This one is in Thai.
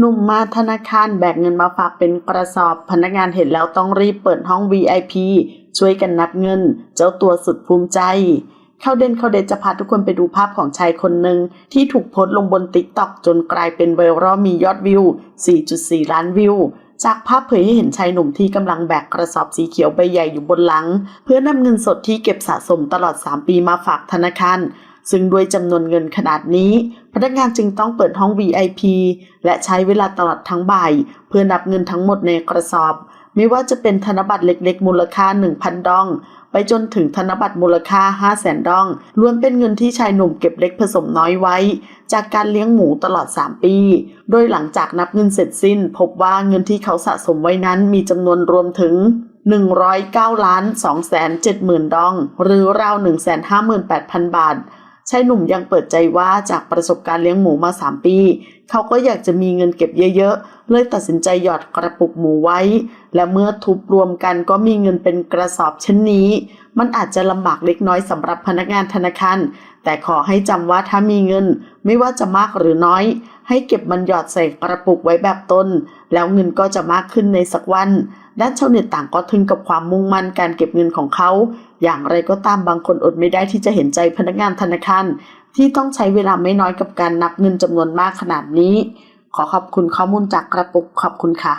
หนุ่มมาธนาคารแบกเงินมาฝากเป็นกระสอบ พนักงานเห็นแล้วต้องรีบเปิดห้อง VIP ช่วยกันนับเงิน เจ้าตัวสุดภูมิใจ เข้าเด่นเข้าเด่นจะพาทุกคนไปดูภาพของชายคนหนึ่งที่ถูกโพสต์ลงบนติ๊กต็อกจนกลายเป็นไวรัลมียอดวิว 4.4 ล้านวิว จากภาพเผยให้เห็นชายหนุ่มที่กำลังแบกกระสอบสีเขียวใบใหญ่อยู่บนหลัง เพื่อนำเงินสดที่เก็บสะสมตลอด 3 ปีมาฝากธนาคาร ซึ่งด้วยจำนวนเงินขนาดนี้ พนักงานจึงต้องเปิดห้อง VIP และใช้เวลาตลอดทั้งบ่าย เพื่อนับเงินทั้งหมดในกระสอบ ไม่ว่าจะเป็นธนบัตรเล็กๆ มูลค่า 1,000 ดอง ไปจนถึงธนบัตรมูลค่า 500,000ดองล้วนเป็นเงินที่ชายหนุ่มเก็บเล็กผสมน้อยไว้ จากการเลี้ยงหมูตลอด 3 ปี โดยหลังจากนับเงินเสร็จสิ้น พบว่าเงินที่เขาสะสมไว้นั้นมีจำนวนรวมถึง109ล้าน2แสน7หมื่นดอง หรือราว 158,000 บาท ชายหนุ่มยังเปิดใจว่าจากประสบการณ์เลี้ยงหมูมา 3 ปี เขาก็อยากจะมีเงินเก็บเยอะๆ เลยตัดสินใจหยอดกระปุกหมูไว้ และเมื่อทุบรวมกันก็มีเงินเป็นกระสอบเช่นนี้ มันอาจจะลำบากเล็กน้อยสำหรับพนักงานธนาคาร แต่ขอให้จำว่าถ้ามีเงิน ไม่ว่าจะมากหรือน้อย ให้เก็บมันหยอดใส่กระปุกไว้แบบต้นแล้วเงินก็จะมากขึ้นในสักวัน ด้านชาวเน็ตต่างก็ทึ่งกับความมุ่งมั่นการเก็บเงินของเขา อย่างไรก็ตามบางคนอดไม่ได้ที่จะเห็นใจพนักงานธนาคารที่ต้องใช้เวลาไม่น้อยกับการนับเงินจำนวนมากขนาดนี้ ขอขอบคุณข้อมูลจากกระปุกขอบคุณค่ะ